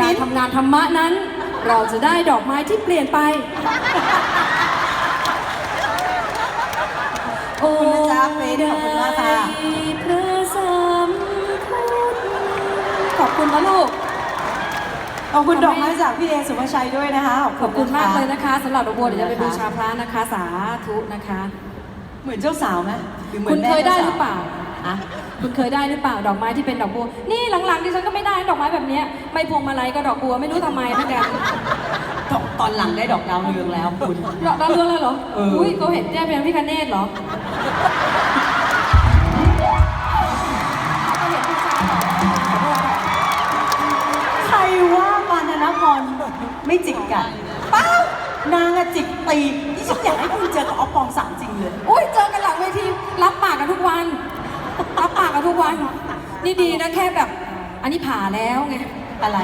การทำงานธรรมะนั้น เราจะได้ดอกไม้ที่เปลี่ยนไป โอ้ขอบคุณนะจ๊ะเฟซขอบคุณมากค่ะ พระสัมพุทธขอบคุณนะลูก ขอบคุณดอกไม้จากพี่เอสุภาชัยด้วยนะคะขอบคุณมากเลยนะนะคะสำหรับดอกบัวเดี๋ยวจะไปบูชาพระนะคะ สาธุนะคะ เหมือนเจ้าสาวไหมรือหมืคุอนณแม่เคยได้จ้สวหรือเปล่า อะคุณเคยได้หรือเปล่าดอกไม้ที่เป็นดอกบัว นี่หลังๆดิฉันก็ไม่ได้ดอกไม้แบบเนี้ยไม่พวงมาลัยก็ดอกบัวไม่รู้ทำไมเหมือนกันตอนตอนหลังได้ดอกดาวเรืองแล้วคุณ ดอกดาวเรืองเลยเหรอเอออุ๊อุ้ยเขาเห็นแจ้เป็นพี่คเนศเหรอเขาเห็นผู้ชายเหรอขอโทษค่ะใครว่าปานธนพรไม่จิกกันเป้านางอะจิกตีที่ฉันอยากให้คุณเจอกับออฟปองสามจริงเลย อุ้ยเจอกันหลังเวทีรับปากกันทุกวันรับปากกั นทุกวันนี่ดีนะแค่แบบ อันนี้ผ่าแล้วไง อะไร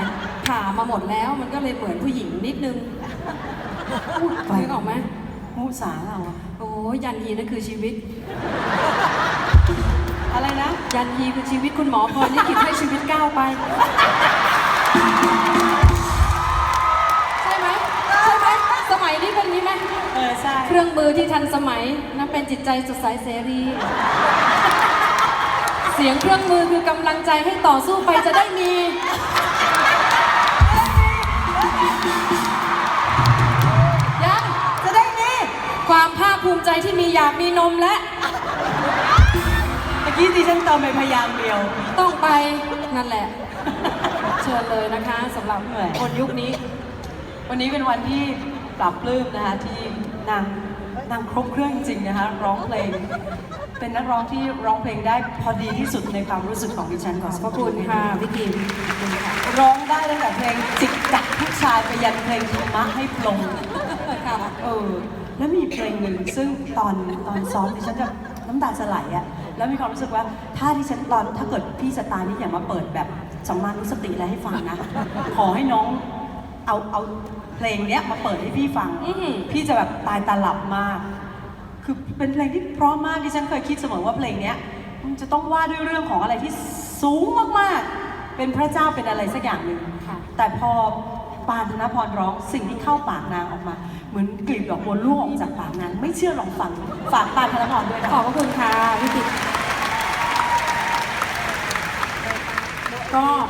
ผ่ามาหมดแล้วมันก็เลยเหมือนผู้หญิงนิดนึงนึกออกไหมมูสาเราอะโอ้ยยันยีนั่นคือชีวิต อะไรนะ ยันยีคือชีวิตคุณหมอพรนี่คิดให้ชีวิตก้าวไป ใช่ไหมใช่ไหมสมัยนี้เป็นนี้ไหมเออใช่ เครื่องมือที่ทันสมัยนับเป็นจิตใจสดใสเสรี เสียงเครื่องมือคือกำลังใจให้ต่อสู้ไปจะได้มี ยัง จะได้นี่ความภาคภูมิใจที่มีอยากมีนมและ เมื่อกี้ดิฉันเติมไปพยางค์เดียว ต้องไปนั่นแหละ เชิญเลยนะคะสำหรับเหนื่อยคนยุคนี้ วันนี้เป็นวันที่ปรับปลื้มนะคะที่นาง นางครบเครื่องจริงๆนะคะร้องเพลง เป็นนักร้องที่ร้องเพลงได้พอดีที่สุดในความรู้สึกของดิฉันขอขอบคุณค่ะพี่กิมขอบคุณค่ะร้องได้ตั้งแต่เพลงจิกกัดผู้ชายไปยันเพลงธรรมะให้ปลงค่ะเออแล้วมีเพลงหนึ่งซึ่งตอนตอนซ้อมดิฉันจะน้ำตาจะไหลอะแล้วมีความรู้สึกว่าถ้าดิฉันตอนถ้าเกิดพี่สตาร์นี่อย่ามาเปิดแบบสัมมานุสติอะไรให้ฟังนะ ขอให้น้องเอาเอา เพลงเนี้ยมาเปิดให้พี่ฟัง อื้อหือ พี่จะแบบตายตาหลับมาก คือเป็นเพลงที่เพราะมากดิฉันเคยคิดเสมอว่าเพลงเนี้ยมันจะต้องว่าด้วยเรื่องของอะไรที่สูงมากๆ เป็นพระเจ้าเป็นอะไรสักอย่างหนึ่ง ค่ะ แต่พอปานธนพรร้องสิ่งที่เข้าปากนางออกมา เหมือนกลีบดอกบัวร่วงออกจากปากนางไม่เชื่อลองฟังฝากปานธนพรด้วยนะขอบพระคุณค่ะพี่กิมก็